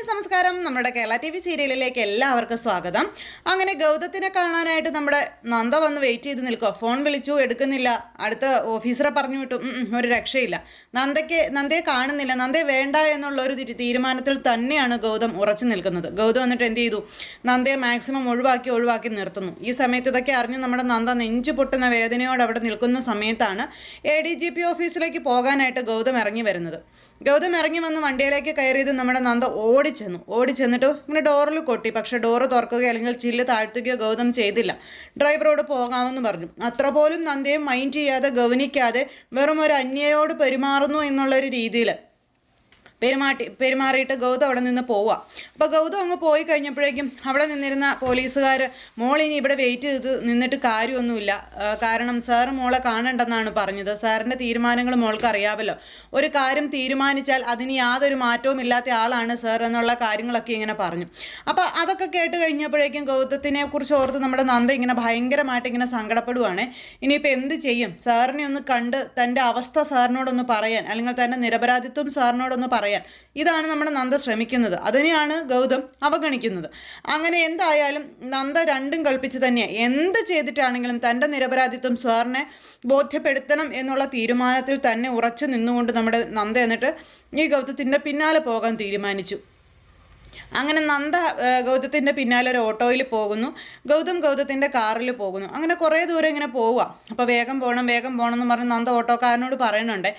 Friends നമസ്കാരം. നമ്മുടെ Kerala T V സീരിയലിലേക്ക് എല്ലാവർക്കും സ്വാഗതം. അങ്ങനെ ഗൗതത്തിനെ കാണാനായിട്ട് നമ്മുടെ നന്ദ വന്ന് വെയിറ്റ് ചെയ്ത് നിൽക്കുക ഫോൺ വിളിച്ചു എടുക്കുന്നില്ല. അടുത്ത ഓഫീസറെ പറഞ്ഞു വിട്ടു "ഉം, ഉം, ഒരു രക്ഷയില്ല. നന്ദയ്ക്ക് നന്ദയെ കാണുന്നില്ല. നന്ദയെ വേണ്ട എന്നുള്ള ഒരു തീരുമാനത്തിൽ തന്നെയാണ് ഗൗതം ഉറച്ചു നിൽക്കുന്നത്. ഗൗതം എന്നിട്ട് എന്ത് ചെയ്തു? നന്ദയെ മാക്സിമം ഒഴിവാക്കി ഒഴിവാക്കി നിർത്തുന്നു. ഈ സമയത്ത് ഇതൊക്കെ അറിഞ്ഞ് നമ്മുടെ നന്ദ നെഞ്ചു പൊട്ടുന്ന വേദനയോട് അവിടെ നിൽക്കുന്ന സമയത്താണ് എ ഡി ജി പി ഓഫീസിലേക്ക് പോകാനായിട്ട് ഗൗതം ഇറങ്ങി വരുന്നത്. ഗൗതം ഇറങ്ങി വന്ന് വണ്ടിയിലേക്ക് കയറിയത് നമ്മുടെ നന്ദ ഓടിച്ചെന്നു. ഓടിച്ചെന്നിട്ട് ഇങ്ങനെ ഡോറിൽ കൊട്ടി. പക്ഷെ ഡോറ് തുറക്കുകയോ അല്ലെങ്കിൽ ചില്ല് താഴ്ത്തുകയോ ഗൗതം ചെയ്തില്ല. ഡ്രൈവറോട് പോകാമെന്ന് പറഞ്ഞു. അത്ര പോലും നന്ദയെ മൈൻഡ് ചെയ്യാതെ ഗവനിക്കാതെ വെറും ഒരു അന്യയോട് പെരുമാറുന്നു എന്നുള്ളൊരു രീതിയിൽ പെരുമാറ്റി പെരുമാറിയിട്ട് ഗൗതം അവിടെ നിന്ന് പോവുക അപ്പോൾ ഗൗതം അങ്ങ് പോയി കഴിഞ്ഞപ്പോഴേക്കും അവിടെ നിന്നിരുന്ന പോലീസുകാർ മോളിനി ഇവിടെ വെയിറ്റ് ചെയ്ത് നിന്നിട്ട് കാര്യമൊന്നുമില്ല. കാരണം സാർ മോളെ കാണണ്ടെന്നാണ് പറഞ്ഞത്. സാറിന്റെ തീരുമാനങ്ങൾ മോൾക്ക് അറിയാമല്ലോ. ഒരു കാര്യം തീരുമാനിച്ചാൽ അതിന് യാതൊരു മാറ്റവും ഇല്ലാത്ത ആളാണ് സാർ എന്നുള്ള കാര്യങ്ങളൊക്കെ ഇങ്ങനെ പറഞ്ഞു. അപ്പോൾ അതൊക്കെ കേട്ട് കഴിഞ്ഞപ്പോഴേക്കും ഗൗതത്തിനെ കുറിച്ച് ഓർത്ത് നമ്മുടെ നന്ദ ഇങ്ങനെ ഭയങ്കരമായിട്ട് ഇങ്ങനെ സങ്കടപ്പെടുവാണ്. ഇനിയിപ്പോൾ എന്ത് ചെയ്യും? സാറിനെ ഒന്ന് കണ്ട് തന്റെ അവസ്ഥ സാറിനോടൊന്ന് പറയാൻ അല്ലെങ്കിൽ തന്റെ നിരപരാധിത്വം സാറിനോടൊന്ന് പറയാൻ ഇതാണ് നമ്മുടെ നന്ദ ശ്രമിക്കുന്നത്. അതിനെയാണ് ഗൗതം അവഗണിക്കുന്നത്. അങ്ങനെ എന്തായാലും നന്ദ രണ്ടും കൽപ്പിച്ച് തന്നെ എന്ത് ചെയ്തിട്ടാണെങ്കിലും തന്റെ നിരപരാധിത്വം സാറിനെ ബോധ്യപ്പെടുത്തണം എന്നുള്ള തീരുമാനത്തിൽ തന്നെ ഉറച്ചു നിന്നുകൊണ്ട് നമ്മുടെ നന്ദ എന്നിട്ട് ഈ ഗൗതത്തിന്റെ പിന്നാലെ പോകാൻ തീരുമാനിച്ചു. അങ്ങനെ നന്ദ ഗൗതത്തിന്റെ പിന്നാലെ ഒരു ഓട്ടോയിൽ പോകുന്നു. ഗൗതം ഗൗതത്തിന്റെ കാറിൽ പോകുന്നു. അങ്ങനെ കുറേ ദൂരം ഇങ്ങനെ പോവുക അപ്പോൾ വേഗം പോകണം വേഗം പോകണം എന്ന് പറഞ്ഞ് നന്ദ ഓട്ടോക്കാരനോട് പറയുന്നുണ്ട്.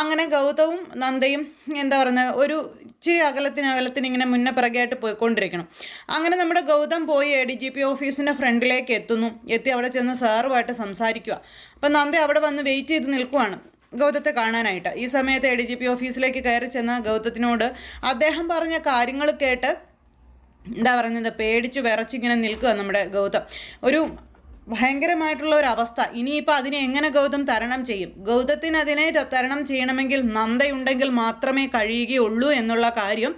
അങ്ങനെ ഗൗതവും നന്ദയും എന്താ പറയുന്നത് ഒരു ഇച്ചിരി അകലത്തിന് അകലത്തിന് ഇങ്ങനെ മുന്നേ പിറകെയായിട്ട് പോയിക്കൊണ്ടിരിക്കണം. അങ്ങനെ നമ്മുടെ ഗൗതം പോയി എ ഡി ജി പി ഓഫീസിന്റെ ഫ്രണ്ടിലേക്ക് എത്തുന്നു. എത്തി അവിടെ ചെന്ന് സാറുമായിട്ട് സംസാരിക്കുക അപ്പം നന്ദ അവിടെ വന്ന് വെയിറ്റ് ചെയ്ത് നിൽക്കുവാണ്. ഗൗതത്തെ കാണാനായിട്ട്. ഈ സമയത്ത് എ ഡി ജി പി ഓഫീസിലേക്ക് കയറി ചെന്ന ഗൗതത്തിനോട് അദ്ദേഹം പറഞ്ഞ കാര്യങ്ങൾ കേട്ട് എന്താ പറയുന്നത്? പേടിച്ച് വിറച്ചിങ്ങനെ നിൽക്കുക നമ്മുടെ ഗൗതം. ഒരു ഭയങ്കരമായിട്ടുള്ള ഒരു അവസ്ഥ. ഇനിയിപ്പോൾ അതിനെ എങ്ങനെ ഗൗതം തരണം ചെയ്യും? ഗൗതത്തിന് അതിനെ തരണം ചെയ്യണമെങ്കിൽ നന്ദയുണ്ടെങ്കിൽ മാത്രമേ കഴിയുകയുള്ളൂ എന്നുള്ള കാര്യം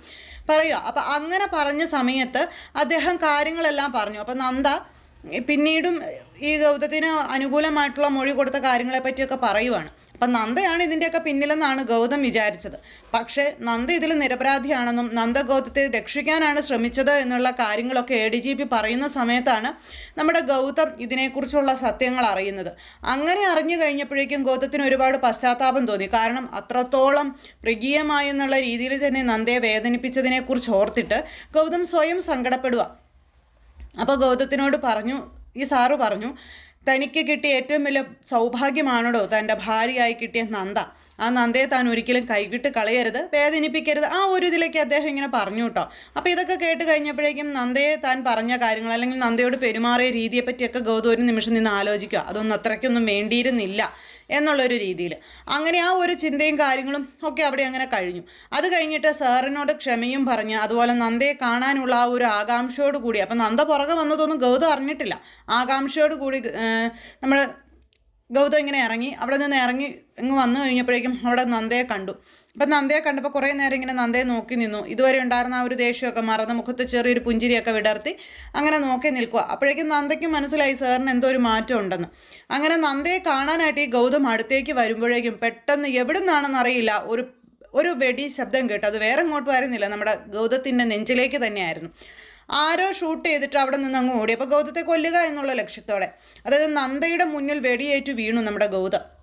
പറയുക. അപ്പം അങ്ങനെ പറഞ്ഞ സമയത്ത് അദ്ദേഹം കാര്യങ്ങളെല്ലാം പറഞ്ഞു. അപ്പം നന്ദ പിന്നീടും ഈ ഗൗതത്തിന് അനുകൂലമായിട്ടുള്ള മൊഴി കൊടുത്ത കാര്യങ്ങളെ പറ്റിയൊക്കെ പറയുവാണ്. അപ്പം നന്ദയാണ് ഇതിന്റെയൊക്കെ പിന്നിലെന്നാണ് ഗൗതം വിചാരിച്ചത്. പക്ഷേ നന്ദ ഇതിൽ നിരപരാധിയാണെന്നും നന്ദ ഗൗതത്തെ രക്ഷിക്കാനാണ് ശ്രമിച്ചത് എന്നുള്ള കാര്യങ്ങളൊക്കെ എ ഡി ജി പി പറയുന്ന സമയത്താണ് നമ്മുടെ ഗൗതം ഇതിനെക്കുറിച്ചുള്ള സത്യങ്ങൾ അറിയുന്നത്. അങ്ങനെ അറിഞ്ഞു കഴിഞ്ഞപ്പോഴേക്കും ഗൗതത്തിന് ഒരുപാട് പശ്ചാത്താപം തോന്നി. കാരണം അത്രത്തോളം മൃഗീയമായി എന്നുള്ള രീതിയിൽ തന്നെ നന്ദയെ വേദനിപ്പിച്ചതിനെക്കുറിച്ച് ഓർത്തിട്ട് ഗൗതം സ്വയം സങ്കടപ്പെടുക അപ്പോൾ ഗൗതത്തിനോട് പറഞ്ഞു ഈ സാറ് പറഞ്ഞു തനിക്ക് കിട്ടിയ ഏറ്റവും വലിയ സൗഭാഗ്യമാണോ തന്റെ ഭാര്യയായി കിട്ടിയ നന്ദ. ആ നന്ദയെ താൻ ഒരിക്കലും കൈവിട്ട് കളയരുത് വേദനിപ്പിക്കരുത്. ആ ഒരു ഇതിലേക്ക് അദ്ദേഹം ഇങ്ങനെ പറഞ്ഞു കേട്ടോ. അപ്പോൾ ഇതൊക്കെ കേട്ട് കഴിഞ്ഞപ്പോഴേക്കും നന്ദയെ താൻ പറഞ്ഞ കാര്യങ്ങൾ അല്ലെങ്കിൽ നന്ദയോട് പെരുമാറിയ രീതിയെപ്പറ്റിയൊക്കെ ഗൗതം ഒരു നിമിഷം നിന്ന് ആലോചിക്കുക. അതൊന്നും അത്രയ്ക്കൊന്നും വേണ്ടിയിരുന്നില്ല. എന്നുള്ളൊരു രീതിയിൽ. അങ്ങനെ ആ ഒരു ചിന്തയും കാര്യങ്ങളും ഒക്കെ അവിടെ അങ്ങനെ കഴിഞ്ഞു. അത് കഴിഞ്ഞിട്ട് സാറിനോട് ക്ഷമയും പറഞ്ഞ് അതുപോലെ നന്ദയെ കാണാനുള്ള ആ ഒരു ആകാംക്ഷയോട് കൂടി അപ്പം നന്ദ പുറകെ വന്നതൊന്നും ഗൗതം അറിഞ്ഞിട്ടില്ല. ആകാംക്ഷയോട് കൂടി നമ്മൾ ഗൗതം ഇങ്ങനെ ഇറങ്ങി അവിടെ നിന്ന് ഇറങ്ങി ഇങ്ങ് വന്നു കഴിഞ്ഞപ്പോഴേക്കും അവിടെ നന്ദയെ കണ്ടു. അപ്പം നന്ദയെ കണ്ടപ്പോൾ കുറേ നേരം ഇങ്ങനെ നന്ദയെ നോക്കി നിന്നു. ഇതുവരെ ഉണ്ടായിരുന്ന ആ ഒരു ദേഷ്യമൊക്കെ മറന്ന് മുഖത്ത് ചെറിയൊരു പുഞ്ചിരിയൊക്കെ വിടർത്തി അങ്ങനെ നോക്കി നിൽക്കുക അപ്പോഴേക്കും നന്ദയ്ക്ക് മനസ്സിലായി സാറിന് എന്തോ ഒരു മാറ്റം ഉണ്ടെന്ന്. അങ്ങനെ നന്ദയെ കാണാനായിട്ട് ഈ ഗൗതം അടുത്തേക്ക് വരുമ്പോഴേക്കും പെട്ടെന്ന് എവിടെ നിന്നാണെന്ന് അറിയില്ല. ഒരു ഒരു വെടി ശബ്ദം കേട്ടു. അത് വേറെ ഇങ്ങോട്ട് വരുന്നില്ല നമ്മുടെ ഗൗതത്തിന്റെ നെഞ്ചിലേക്ക് തന്നെയായിരുന്നു. ആരോ ഷൂട്ട് ചെയ്തിട്ട് അവിടെ നിന്ന് അങ്ങ് ഓടി. അപ്പോൾ ഗൗതത്തെ കൊല്ലുക എന്നുള്ള ലക്ഷ്യത്തോടെ. അതായത് നന്ദയുടെ മുന്നിൽ വെടിയേറ്റ് വീണു നമ്മുടെ ഗൗതം.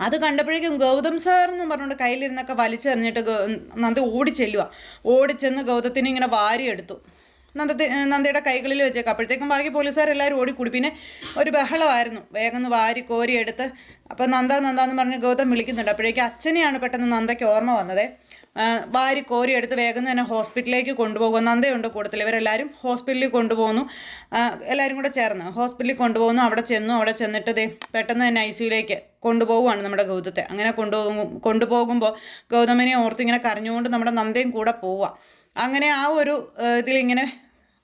അത് കണ്ടപ്പോഴേക്കും ഗൗതം സാർ എന്ന് പറഞ്ഞുകൊണ്ട് കയ്യിലിരുന്നൊക്കെ വലിച്ചെറിഞ്ഞിട്ട് നന്ദി ഓടിച്ചെല്ലുക ഓടിച്ചെന്ന് ഗൗതത്തിനെ ഇങ്ങനെ വാരിയെടുത്തു. നന്ദത്തെ നന്ദയുടെ കൈകളിൽ വെച്ചേക്കാം. അപ്പോഴത്തേക്കും ബാക്കി പോലീസുകാരെല്ലാവരും ഓടിക്കൂടി. പിന്നെ ഒരു ബഹളമായിരുന്നു. വേഗം വാരി കോരി എടുത്ത് അപ്പം നന്ദ നന്ദ എന്ന് പറഞ്ഞ് ഗൗതം വിളിക്കുന്നുണ്ട്. അപ്പോഴേക്കും അച്ഛനെയാണ് പെട്ടെന്ന് നന്ദയ്ക്ക് ഓർമ്മ വന്നത്. വാരി കോരി എടുത്ത് വേഗം തന്നെ ഹോസ്പിറ്റലിലേക്ക് കൊണ്ടുപോകും. നന്ദയുണ്ട് കൂട്ടത്തിൽ. ഇവരെല്ലാവരും ഹോസ്പിറ്റലിൽ കൊണ്ടുപോകുന്നു. എല്ലാവരും കൂടെ ചേർന്ന് ഹോസ്പിറ്റലിൽ കൊണ്ടുപോകുന്നു. അവിടെ ചെന്നു അവിടെ ചെന്നിട്ട് ദേ പെട്ടെന്ന് തന്നെ ഐ സിയുലേക്ക് കൊണ്ടുപോകുവാണ് നമ്മുടെ ഗൗതത്തെ. അങ്ങനെ കൊണ്ടുപോകും കൊണ്ടുപോകുമ്പോൾ ഗൗതമനെ ഓർത്ത് ഇങ്ങനെ കരഞ്ഞുകൊണ്ട് നമ്മുടെ നന്ദയും കൂടെ പോവുക. അങ്ങനെ ആ ഒരു ഇതിലിങ്ങനെ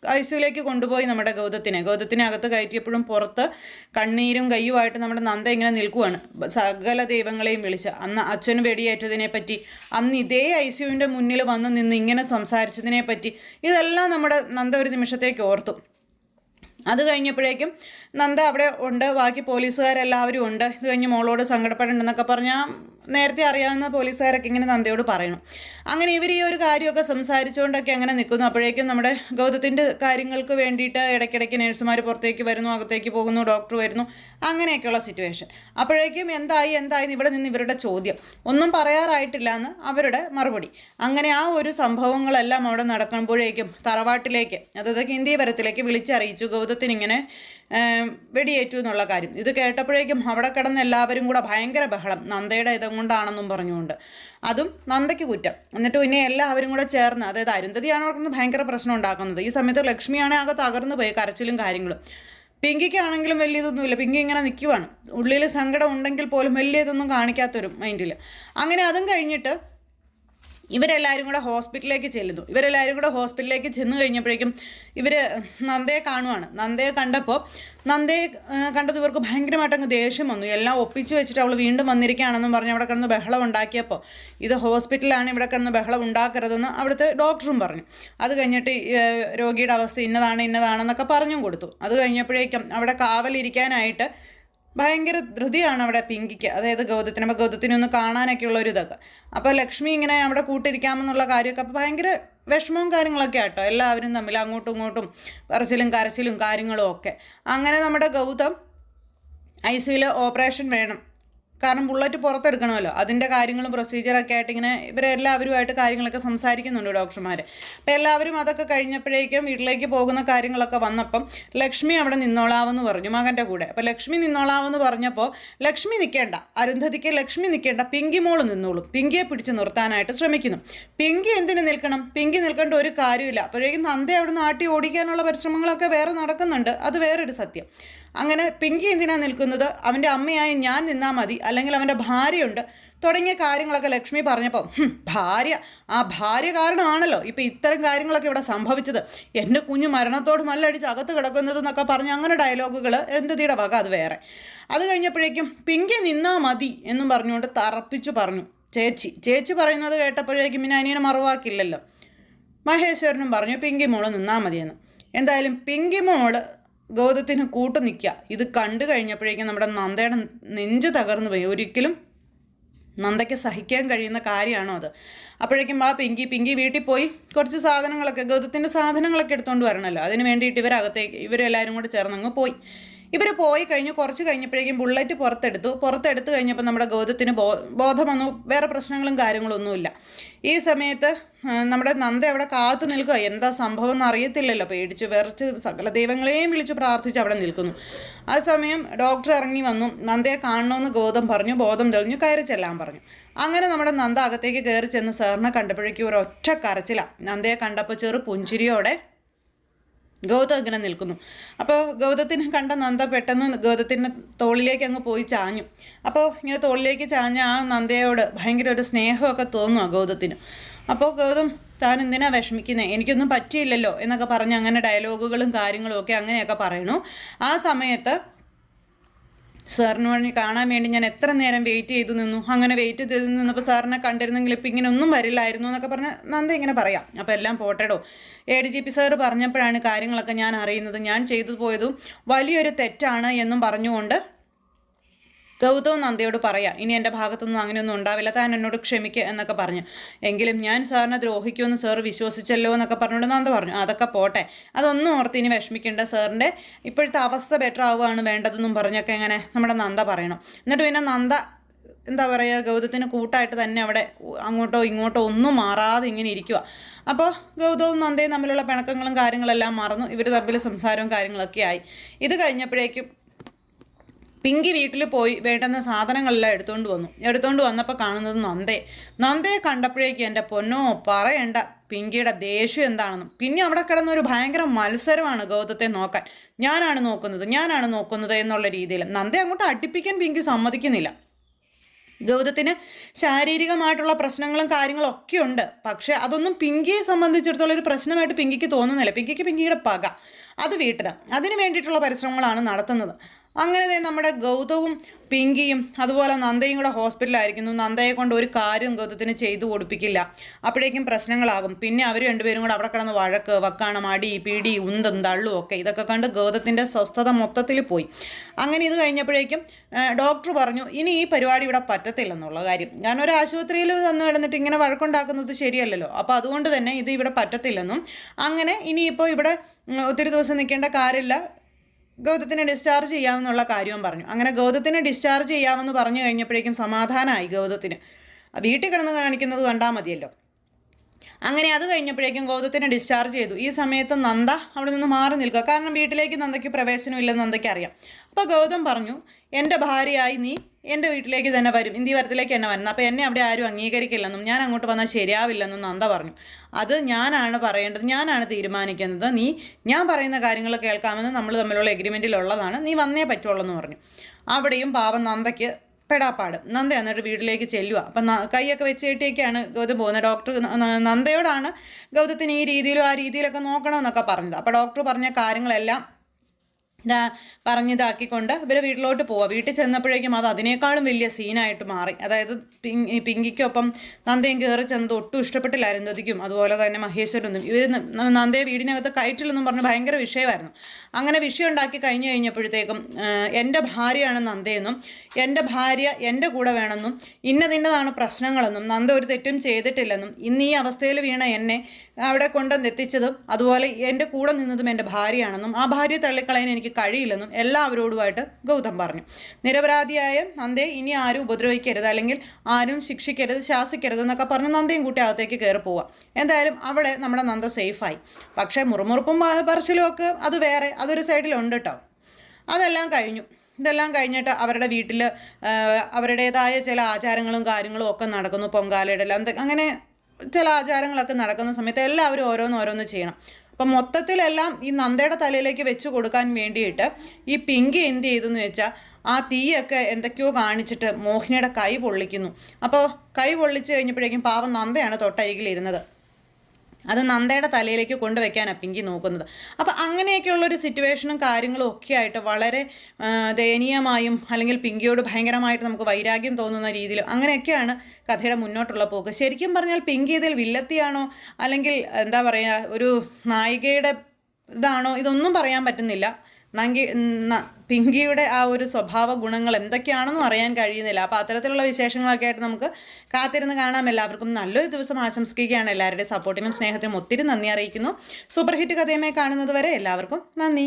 ഐ കൊണ്ടുപോയി നമ്മുടെ ഗൗതത്തിനെ. ഗൗതത്തിനെ അകത്ത് കയറ്റിയപ്പോഴും പുറത്ത് കണ്ണീരും കയ്യുമായിട്ട് നമ്മുടെ നന്ദ ഇങ്ങനെ നിൽക്കുവാണ്. സകല ദൈവങ്ങളെയും വിളിച്ച്. അന്ന് അച്ഛൻ വെടിയേറ്റതിനെ പറ്റി അന്ന് ഇതേ ഐ സിയുവിന്റെ മുന്നിൽ വന്ന് നിന്ന് ഇങ്ങനെ സംസാരിച്ചതിനെ പറ്റി ഇതെല്ലാം നമ്മുടെ നന്ദ ഒരു നിമിഷത്തേക്ക് ഓർത്തു. അത് കഴിഞ്ഞപ്പോഴേക്കും നന്ദ അവിടെ ഉണ്ട് ബാക്കി പോലീസുകാരെല്ലാവരും ഉണ്ട്. ഇത് കഴിഞ്ഞ് മോളോട് സങ്കടപ്പെടേണ്ടെന്നൊക്കെ പറഞ്ഞാൽ നേരത്തെ അറിയാവുന്ന പോലീസുകാരൊക്കെ ഇങ്ങനെ നന്ദയോട് പറയണം. അങ്ങനെ ഇവർ ഈ ഒരു കാര്യമൊക്കെ സംസാരിച്ചുകൊണ്ടൊക്കെ അങ്ങനെ നിൽക്കുന്നു അപ്പോഴേക്കും നമ്മുടെ ഗൗതത്തിന്റെ കാര്യങ്ങൾക്ക് വേണ്ടിയിട്ട് ഇടയ്ക്കിടയ്ക്ക് നഴ്സുമാർ പുറത്തേക്ക് വരുന്നു അകത്തേക്ക് പോകുന്നു ഡോക്ടർ വരുന്നു. അങ്ങനെയൊക്കെയുള്ള സിറ്റുവേഷൻ അപ്പോഴേക്കും എന്തായി എന്തായി ഇവിടെ നിന്ന് ഇവരുടെ ചോദ്യം. ഒന്നും പറയാറായിട്ടില്ല എന്ന് അവരുടെ മറുപടി. അങ്ങനെ ആ ഒരു സംഭവങ്ങളെല്ലാം അവിടെ നടക്കുമ്പോഴേക്കും തറവാട്ടിലേക്ക് അതായത് ഇന്ത്യവരത്തിലേക്ക് വിളിച്ചറിയിച്ചു ഗൗതത്തിന് ഇങ്ങനെ വെടിയേറ്റു എന്നുള്ള കാര്യം. ഇത് കേട്ടപ്പോഴേക്കും അവിടെ കിടന്ന് എല്ലാവരും കൂടെ ഭയങ്കര ബഹളം. നന്ദയുടെ ഇതം കൊണ്ടാണെന്നും പറഞ്ഞുകൊണ്ട്. അതും നന്ദയ്ക്ക് കുറ്റം. എന്നിട്ട് പിന്നെ എല്ലാവരും കൂടെ ചേർന്ന് അതായത് അരുന്ധതിയാണ് അവിടെ നിന്ന് ഭയങ്കര പ്രശ്നം ഉണ്ടാക്കുന്നത്. ഈ സമയത്ത് ലക്ഷ്മിയാണെ ആകെ തകർന്നു പോയി കരച്ചിലും കാര്യങ്ങളും. പിങ്കിക്കാണെങ്കിലും വലിയ ഇതൊന്നുമില്ല. പിങ്കി ഇങ്ങനെ നിൽക്കുവാണ് ഉള്ളിൽ സങ്കടം ഉണ്ടെങ്കിൽ പോലും വലിയ ഇതൊന്നും കാണിക്കാത്തൊരു മൈൻഡിൽ അങ്ങനെ അതും കഴിഞ്ഞിട്ട് ഇവരെല്ലാവരും കൂടെ ഹോസ്പിറ്റലിലേക്ക് ചെല്ലുന്നു. ഇവരെല്ലാവരും കൂടെ ഹോസ്പിറ്റലിലേക്ക് ചെന്ന് കഴിഞ്ഞപ്പോഴേക്കും ഇവർ നന്ദയെ കാണുവാണ്. നന്ദയെ കണ്ടപ്പോൾ നന്ദയെ കണ്ടത് ഇവർക്ക് ഭയങ്കരമായിട്ട് അങ്ങ് ദേഷ്യം വന്നു. എല്ലാം ഒപ്പിച്ച് വെച്ചിട്ട് അവൾ വീണ്ടും വന്നിരിക്കുകയാണെന്നും പറഞ്ഞ് അവിടെ കിടന്ന് ബഹളം ഉണ്ടാക്കിയപ്പോൾ ഇത് ഹോസ്പിറ്റലാണ് ഇവിടെ കിടന്ന് ബഹളം ഉണ്ടാക്കരുതെന്ന് അവിടുത്തെ ഡോക്ടറും പറഞ്ഞു. അത് കഴിഞ്ഞിട്ട് രോഗിയുടെ അവസ്ഥ ഇന്നതാണ് ഇന്നതാണെന്നൊക്കെ പറഞ്ഞും കൊടുത്തു. അത് കഴിഞ്ഞപ്പോഴേക്കും അവിടെ കാവലിരിക്കാനായിട്ട് ഭയങ്കര ധൃതിയാണ് അവിടെ പിങ്കിക്ക്. അതായത് ഗൗതത്തിന്. അപ്പോൾ ഗൗതത്തിനെ ഒന്ന് കാണാനൊക്കെ ഉള്ള ഒരു ഇതൊക്കെ. അപ്പോൾ ലക്ഷ്മി ഇങ്ങനെ അവിടെ കൂട്ടിരിക്കാമെന്നുള്ള കാര്യമൊക്കെ അപ്പോൾ ഭയങ്കര വിഷമവും കാര്യങ്ങളൊക്കെ ആട്ടോ. എല്ലാവരും തമ്മിൽ അങ്ങോട്ടും ഇങ്ങോട്ടും പറച്ചിലും കരച്ചിലും കാര്യങ്ങളും ഒക്കെ. അങ്ങനെ നമ്മുടെ ഗൗതം ഐ സിയിൽ ഓപ്പറേഷൻ വേണം. കാരണം ബുള്ളറ്റ് പുറത്തെടുക്കണമല്ലോ. അതിന്റെ കാര്യങ്ങളും പ്രൊസീജിയറൊക്കെ ആയിട്ട് ഇങ്ങനെ ഇവരെല്ലാവരുമായിട്ട് കാര്യങ്ങളൊക്കെ സംസാരിക്കുന്നുണ്ട് ഡോക്ടർമാർ അപ്പോൾ എല്ലാവരും അതൊക്കെ കഴിഞ്ഞപ്പോഴേക്കും വീട്ടിലേക്ക് പോകുന്ന കാര്യങ്ങളൊക്കെ വന്നപ്പം ലക്ഷ്മി അവിടെ നിന്നോളാവെന്ന് പറഞ്ഞു മകന്റെ കൂടെ. അപ്പോൾ ലക്ഷ്മി നിന്നോളാവെന്ന് പറഞ്ഞപ്പോൾ ലക്ഷ്മി നിൽക്കേണ്ട അരുന്ധതിക്ക് ലക്ഷ്മി നിൽക്കേണ്ട പിങ്കി മോൾ നിന്നോളും. പിങ്കിയെ പിടിച്ച് നിർത്താനായിട്ട് ശ്രമിക്കുന്നു. പിങ്കി എന്തിനു നിൽക്കണം? പിങ്കി നിൽക്കേണ്ട ഒരു കാര്യമില്ല അപ്പോഴേക്കും നന്ദി അവിടെ നാട്ടി ഓടിക്കാനുള്ള പരിശ്രമങ്ങളൊക്കെ വേറെ നടക്കുന്നുണ്ട്. അത് വേറൊരു സത്യം. അങ്ങനെ പിങ്കി എന്തിനാ നിൽക്കുന്നത്? അവന്റെ അമ്മയായ ഞാൻ നിന്നാൽ മതി. അല്ലെങ്കിൽ അവന്റെ ഭാര്യയുണ്ട്. തുടങ്ങിയ കാര്യങ്ങളൊക്കെ ലക്ഷ്മി പറഞ്ഞപ്പം ഭാര്യ. ആ ഭാര്യ കാരണമാണല്ലോ ഇപ്പം ഇത്തരം കാര്യങ്ങളൊക്കെ ഇവിടെ സംഭവിച്ചത്. എന്റെ കുഞ്ഞു മരണത്തോട് മല്ലടിച്ച് അകത്ത് കിടക്കുന്നത് എന്നൊക്കെ പറഞ്ഞ് അങ്ങനെ ഡയലോഗുകൾ എന്തതിയുടെ വക അത് വേറെ. അത് കഴിഞ്ഞപ്പോഴേക്കും പിങ്കി നിന്നാൽ മതി എന്നും പറഞ്ഞുകൊണ്ട് തറപ്പിച്ചു പറഞ്ഞു. ചേച്ചി ചേച്ചി പറയുന്നത് കേട്ടപ്പോഴേക്കും പിന്നെ അനിയനെ മറവാക്കില്ലല്ലോ. മഹേശ്വരനും പറഞ്ഞു പിങ്കി മോൾ നിന്നാൽ മതിയെന്ന്. എന്തായാലും പിങ്കി മോൾ ഗൗതത്തിന് കൂട്ടു നിൽക്കുക. ഇത് കണ്ടു കഴിഞ്ഞപ്പോഴേക്കും നമ്മുടെ നന്ദയുടെ നെഞ്ച് തകർന്നു പോയി. ഒരിക്കലും നന്ദയ്ക്ക് സഹിക്കാൻ കഴിയുന്ന കാര്യമാണോ അത്? അപ്പോഴേക്കും ആ പിങ്കി പിങ്കി വീട്ടിൽ പോയി കുറച്ച് സാധനങ്ങളൊക്കെ ഗൗതത്തിന്റെ സാധനങ്ങളൊക്കെ എടുത്തുകൊണ്ട് വരണമല്ലോ അതിന് വേണ്ടിയിട്ട് ഇവരകത്തേക്ക് ഇവരെല്ലാവരും കൂടെ ചേർന്നങ്ങ് പോയി. ഇവർ പോയി കഴിഞ്ഞ് കുറച്ച് കഴിഞ്ഞപ്പോഴേക്കും ബുള്ളറ്റ് പുറത്തെടുത്തു. പുറത്തെടുത്തു കഴിഞ്ഞപ്പോൾ നമ്മുടെ ഗൗതത്തിന് ബോ ബോധം വന്നു. വേറെ പ്രശ്നങ്ങളും കാര്യങ്ങളൊന്നുമില്ല. ഈ സമയത്ത് നമ്മുടെ നന്ദ അവിടെ കാത്തു നിൽക്കുക. എന്താ സംഭവം എന്ന് അറിയത്തില്ലല്ലോ. പേടിച്ച് വിറച്ച് സകല ദൈവങ്ങളെയും വിളിച്ച് പ്രാർത്ഥിച്ച് അവിടെ നിൽക്കുന്നു. ആ സമയം ഡോക്ടർ ഇറങ്ങി വന്നു. നന്ദയെ കാണണമെന്ന് ഗൗതം പറഞ്ഞു. ബോധം തെളിഞ്ഞു. കയറി ചെല്ലാൻ പറഞ്ഞു. അങ്ങനെ നമ്മുടെ നന്ദ അകത്തേക്ക് കയറി ചെന്ന് സാറിനെ കണ്ടപ്പോഴേക്കും ഒരു ഒറ്റ കരച്ചില. നന്ദയെ കണ്ടപ്പോൾ ചെറു പുഞ്ചിരിയോടെ ഗൗതം ഇങ്ങനെ നിൽക്കുന്നു. അപ്പോൾ ഗൗതത്തിനെ കണ്ട നന്ദ പെട്ടെന്ന് ഗൗതത്തിന്റെ തോളിലേക്ക് അങ്ങ് പോയി ചാഞ്ഞു. അപ്പോൾ ഇങ്ങനെ തോളിലേക്ക് ചാഞ്ഞ ആ നന്ദയോട് ഭയങ്കര ഒരു സ്നേഹമൊക്കെ തോന്നുക ഗൗതത്തിന്. അപ്പോൾ ഗൗതം താൻ എന്തിനാ വിഷമിക്കുന്നത് എനിക്കൊന്നും പറ്റിയില്ലല്ലോ എന്നൊക്കെ പറഞ്ഞ് അങ്ങനെ ഡയലോഗുകളും കാര്യങ്ങളും ഒക്കെ അങ്ങനെയൊക്കെ പറയണു ആ സമയത്ത് സാറിന് വേണ്ടി കാണാൻ വേണ്ടി ഞാൻ എത്ര നേരം വെയിറ്റ് ചെയ്തു നിന്നു. അങ്ങനെ വെയിറ്റ് ചെയ്ത് നിന്നപ്പോൾ സാറിനെ കണ്ടിരുന്നെങ്കിൽ ഇപ്പം ഇങ്ങനെ ഒന്നും വരില്ലായിരുന്നു എന്നൊക്കെ പറഞ്ഞ് നന്ദ ഇങ്ങനെ പറയാം. അപ്പോൾ എല്ലാം പോട്ടേടോ. A D G P sir പറഞ്ഞപ്പോഴാണ് കാര്യങ്ങളൊക്കെ ഞാൻ അറിയുന്നത്. ഞാൻ ചെയ്തു പോയതും വലിയൊരു തെറ്റാണ് എന്നും പറഞ്ഞുകൊണ്ട് ഗൗതം നന്ദയോട് പറയാം ഇനി എന്റെ ഭാഗത്തുനിന്ന് അങ്ങനെയൊന്നും ഉണ്ടാവില്ല താൻ എന്നോട് ക്ഷമിക്കുക എന്നൊക്കെ പറഞ്ഞു. എങ്കിലും ഞാൻ സാറിനെ ദ്രോഹിക്കുമെന്ന് സാർ വിശ്വസിച്ചല്ലോ എന്നൊക്കെ പറഞ്ഞുകൊണ്ട് നന്ദ പറഞ്ഞു അതൊക്കെ പോട്ടെ അതൊന്നും ഓർത്ത് ഇനി വിഷമിക്കേണ്ട സാറിന്റെ. ഇപ്പോഴത്തെ അവസ്ഥ ബെറ്റർ ആവുകയാണ് വേണ്ടതെന്നും പറഞ്ഞൊക്കെ ഇങ്ങനെ നമ്മുടെ നന്ദ പറയണം. എന്നിട്ട് പിന്നെ നന്ദ എന്താ പറയുക ഗൗതത്തിന് കൂട്ടായിട്ട് തന്നെ അവിടെ അങ്ങോട്ടോ ഇങ്ങോട്ടോ ഒന്നും മാറാതെ ഇങ്ങനെ ഇരിക്കുക അപ്പോൾ ഗൗതവും നന്ദയും തമ്മിലുള്ള പിണക്കങ്ങളും കാര്യങ്ങളെല്ലാം മറന്നു ഇവർ തമ്മിൽ സംസാരവും കാര്യങ്ങളൊക്കെ ആയി. ഇത് കഴിഞ്ഞപ്പോഴേക്കും പിങ്കി വീട്ടിൽ പോയി വേണ്ടുന്ന സാധനങ്ങളെല്ലാം എടുത്തുകൊണ്ട് വന്നു. എടുത്തുകൊണ്ട് വന്നപ്പോൾ കാണുന്നത് നന്ദേ നന്ദയെ കണ്ടപ്പോഴേക്കും എന്റെ പൊന്നോ പറയണ്ട. പിങ്കിയുടെ ദേഷ്യം എന്താണെന്നും. പിന്നെ അവിടെ കിടന്ന ഒരു ഭയങ്കര മത്സരമാണ് ഗൗതത്തെ നോക്കാൻ. ഞാനാണ് നോക്കുന്നത് ഞാനാണ് നോക്കുന്നത് എന്നുള്ള രീതിയിൽ. നന്ദയെ അങ്ങോട്ട് അടുപ്പിക്കാൻ പിങ്കി സമ്മതിക്കുന്നില്ല. ഗൗതത്തിന് ശാരീരികമായിട്ടുള്ള പ്രശ്നങ്ങളും കാര്യങ്ങളും ഒക്കെ ഉണ്ട്. പക്ഷേ അതൊന്നും പിങ്കിയെ സംബന്ധിച്ചിടത്തോളം ഒരു പ്രശ്നമായിട്ട് പിങ്കിക്ക് തോന്നുന്നില്ല. പിങ്കിക്ക് പിങ്കിയുടെ പക. അത് വീട്ടിന്. അതിന് വേണ്ടിയിട്ടുള്ള പരിശ്രമങ്ങളാണ് നടത്തുന്നത്. അങ്ങനെ നമ്മുടെ ഗൗതവും പിങ്കിയും അതുപോലെ നന്ദയും കൂടെ ഹോസ്പിറ്റലായിരിക്കുന്നു നന്ദയെ കൊണ്ട് ഒരു കാര്യവും ഗൗതത്തിന് ചെയ്തു കൊടുപ്പിക്കില്ല. അപ്പോഴേക്കും പ്രശ്നങ്ങളാകും. പിന്നെ അവർ രണ്ടുപേരും കൂടെ അവിടെ കിടന്ന് വഴക്ക് വക്കാണം അടി പിടി ഉന്തും തള്ളും ഒക്കെ. ഇതൊക്കെ കണ്ട് ഗൗതത്തിന്റെ സ്വസ്ഥത മൊത്തത്തിൽ പോയി. അങ്ങനെ ഇത് കഴിഞ്ഞപ്പോഴേക്കും ഡോക്ടർ പറഞ്ഞു ഇനി ഈ പരിപാടി ഇവിടെ പറ്റത്തില്ലെന്നുള്ള കാര്യം. കാരണം ഒരു ആശുപത്രിയിൽ വന്ന് കിടന്നിട്ട് ഇങ്ങനെ വഴക്കുണ്ടാക്കുന്നത് ശരിയല്ലല്ലോ. അപ്പോൾ അതുകൊണ്ട് തന്നെ ഇത് ഇവിടെ പറ്റത്തില്ലെന്നും അങ്ങനെ ഇനിയിപ്പോൾ ഇവിടെ ഒത്തിരി ദിവസം നിൽക്കേണ്ട കാര്യമില്ല. ഗൗതത്തിനെ ഡിസ്ചാർജ് ചെയ്യാമെന്നുള്ള കാര്യവും പറഞ്ഞു. അങ്ങനെ ഗൗതത്തിനെ ഡിസ്ചാർജ് ചെയ്യാമെന്ന് പറഞ്ഞു കഴിഞ്ഞപ്പോഴേക്കും സമാധാനമായി ഗൗതത്തിന്. വീട്ടിൽ കിടന്ന് കാണിക്കുന്നത് കണ്ടാൽ മതിയല്ലോ. അങ്ങനെ അത് കഴിഞ്ഞപ്പോഴേക്കും ഗൗതത്തിനെ ഡിസ്ചാർജ് ചെയ്തു. ഈ സമയത്ത് നന്ദ അവിടെ നിന്ന് മാറി നിൽക്കുക. കാരണം വീട്ടിലേക്ക് നന്ദയ്ക്ക് പ്രവേശനമില്ലെന്ന് നന്ദയ്ക്ക് അറിയാം. അപ്പോൾ ഗൗതം പറഞ്ഞു എന്റെ ഭാര്യയായി നീ എന്റെ വീട്ടിലേക്ക് തന്നെ വരും. ഇന്ത്യ വരത്തിലേക്ക് തന്നെ വരുന്നത് അപ്പോൾ എന്നെ അവിടെ ആരും അംഗീകരിക്കില്ലെന്നും ഞാൻ അങ്ങോട്ട് വന്നാൽ ശരിയാവില്ലെന്നും നന്ദ പറഞ്ഞു. അത് ഞാനാണ് പറയേണ്ടത്. ഞാനാണ് തീരുമാനിക്കുന്നത്. നീ ഞാൻ പറയുന്ന കാര്യങ്ങൾ കേൾക്കാമെന്ന് നമ്മൾ തമ്മിലുള്ള എഗ്രിമെന്റിലുള്ളതാണ് നീ വന്നേ പറ്റുള്ളൂ എന്ന് പറഞ്ഞു. അവിടെയും പാവം നന്ദയ്ക്ക് പെടാപ്പാട്. നന്ദ എന്നിട്ട് വീട്ടിലേക്ക് ചെല്ലുക. അപ്പം കൈയൊക്കെ വെച്ചിട്ടേക്കാണ് ഗൗതം പോകുന്നത്. ഡോക്ടർ നന്ദയോടാണ് ഗൗതത്തിന് ഈ രീതിയിലും ആ രീതിയിലൊക്കെ നോക്കണമെന്നൊക്കെ പറഞ്ഞത്. അപ്പോൾ ഡോക്ടർ പറഞ്ഞ കാര്യങ്ങളെല്ലാം പറഞ്ഞിതാക്കിക്കൊണ്ട് ഇവർ വീട്ടിലോട്ട് പോവുക വീട്ടിൽ ചെന്നപ്പോഴേക്കും അത് അതിനേക്കാളും വലിയ സീനായിട്ട് മാറി. അതായത് പിങ് ഈ പിങ്കിക്കൊപ്പം നന്ദയും കയറി ചെന്നത് ഒട്ടും ഇഷ്ടപ്പെട്ടില്ല അരുന്ധതിക്കും. അതുപോലെ തന്നെ മഹേശ്വരനൊന്നും ഇവർ നന്ദയെ വീടിനകത്ത് കയറ്റില്ലെന്നും പറഞ്ഞ് ഭയങ്കര വിഷയമായിരുന്നു. അങ്ങനെ വിഷയം ഉണ്ടാക്കി കഴിഞ്ഞു കഴിഞ്ഞപ്പോഴത്തേക്കും എന്റെ ഭാര്യയാണ് നന്ദയെന്നും എന്റെ ഭാര്യ എന്റെ കൂടെ വേണമെന്നും ഇന്നതിന്നതാണ് പ്രശ്നങ്ങളെന്നും നന്ദ ഒരു തെറ്റും ചെയ്തിട്ടില്ലെന്നും ഇന്ന് ഈ അവസ്ഥയിൽ വീണ എന്നെ അവിടെ കൊണ്ടുവന്നെത്തിച്ചതും അതുപോലെ എന്റെ കൂടെ നിന്നതും എന്റെ ഭാര്യയാണെന്നും ആ ഭാര്യ തള്ളിക്കളയാൻ എനിക്ക് കഴിയില്ലെന്നും എല്ലാവരോടുമായിട്ട് ഗൗതം പറഞ്ഞു. നിരപരാധിയായ നന്ദേ ഇനി ആരും ഉപദ്രവിക്കരുത് അല്ലെങ്കിൽ ആരും ശിക്ഷിക്കരുത് ശാസിക്കരുത് എന്നൊക്കെ പറഞ്ഞ് നന്ദയും കൂട്ടി അകത്തേക്ക് കയറി പോവുക എന്തായാലും അവിടെ നമ്മുടെ നന്ദ സേഫായി പക്ഷേ മുറുമുറുപ്പും പറച്ചിലും ഒക്കെ അത് വേറെ അതൊരു സൈഡിലുണ്ട് കേട്ടോ അതെല്ലാം കഴിഞ്ഞു. ഇതെല്ലാം കഴിഞ്ഞിട്ട് അവരുടെ വീട്ടിൽ അവരുടേതായ ചില ആചാരങ്ങളും കാര്യങ്ങളും ഒക്കെ നടക്കുന്നു. പൊങ്കാലയുടെ എല്ലാം അങ്ങനെ ചില ആചാരങ്ങളൊക്കെ നടക്കുന്ന സമയത്ത് എല്ലാവരും ഓരോന്ന് ഓരോന്ന് ചെയ്യണം. അപ്പം മൊത്തത്തിലെല്ലാം ഈ നന്ദയുടെ തലയിലേക്ക് വെച്ച് കൊടുക്കാൻ വേണ്ടിയിട്ട് ഈ പിങ്കി എന്ത് ചെയ്തു എന്ന് വെച്ചാൽ ആ തീയൊക്കെ എന്തൊക്കെയോ കാണിച്ചിട്ട് മോഹിനിയുടെ കൈ പൊള്ളിക്കുന്നു. അപ്പോൾ കൈ പൊള്ളിച്ച് കഴിഞ്ഞപ്പോഴേക്കും പാവം നന്ദയാണ് തൊട്ടരികിലിരുന്നത് അത് നന്ദയുടെ തലയിലേക്ക് കൊണ്ടുവയ്ക്കാനാണ് പിങ്കി നോക്കുന്നത്. അപ്പോൾ അങ്ങനെയൊക്കെയുള്ളൊരു സിറ്റുവേഷനും കാര്യങ്ങളും ഒക്കെ ആയിട്ട് വളരെ ദയനീയമായും അല്ലെങ്കിൽ പിങ്കിയോട് ഭയങ്കരമായിട്ട് നമുക്ക് വൈരാഗ്യം തോന്നുന്ന രീതിയിലും അങ്ങനെയൊക്കെയാണ് കഥയുടെ മുന്നോട്ടുള്ള പോക്ക്. ശരിക്കും പറഞ്ഞാൽ പിങ്കി ഇതിൽ വില്ലത്തിയാണോ അല്ലെങ്കിൽ എന്താ പറയുക ഒരു നായികയുടെ ഇതാണോ? ഇതൊന്നും പറയാൻ പറ്റുന്നില്ല. നങ്കി പിങ്കിയുടെ ആ ഒരു സ്വഭാവ ഗുണങ്ങൾ എന്തൊക്കെയാണെന്നും അറിയാൻ കഴിയുന്നില്ല. അപ്പോൾ അത്തരത്തിലുള്ള വിശേഷങ്ങളൊക്കെ ആയിട്ട് നമുക്ക് കാത്തിരുന്ന് കാണാം. എല്ലാവർക്കും നല്ലൊരു ദിവസം ആശംസിക്കുകയാണ്. എല്ലാവരുടെയും സപ്പോർട്ടിനും സ്നേഹത്തിനും ഒത്തിരി നന്ദി അറിയിക്കുന്നു. സൂപ്പർ ഹിറ്റ് കഥയുമായി കാണുന്നത് വരെ എല്ലാവർക്കും നന്ദി.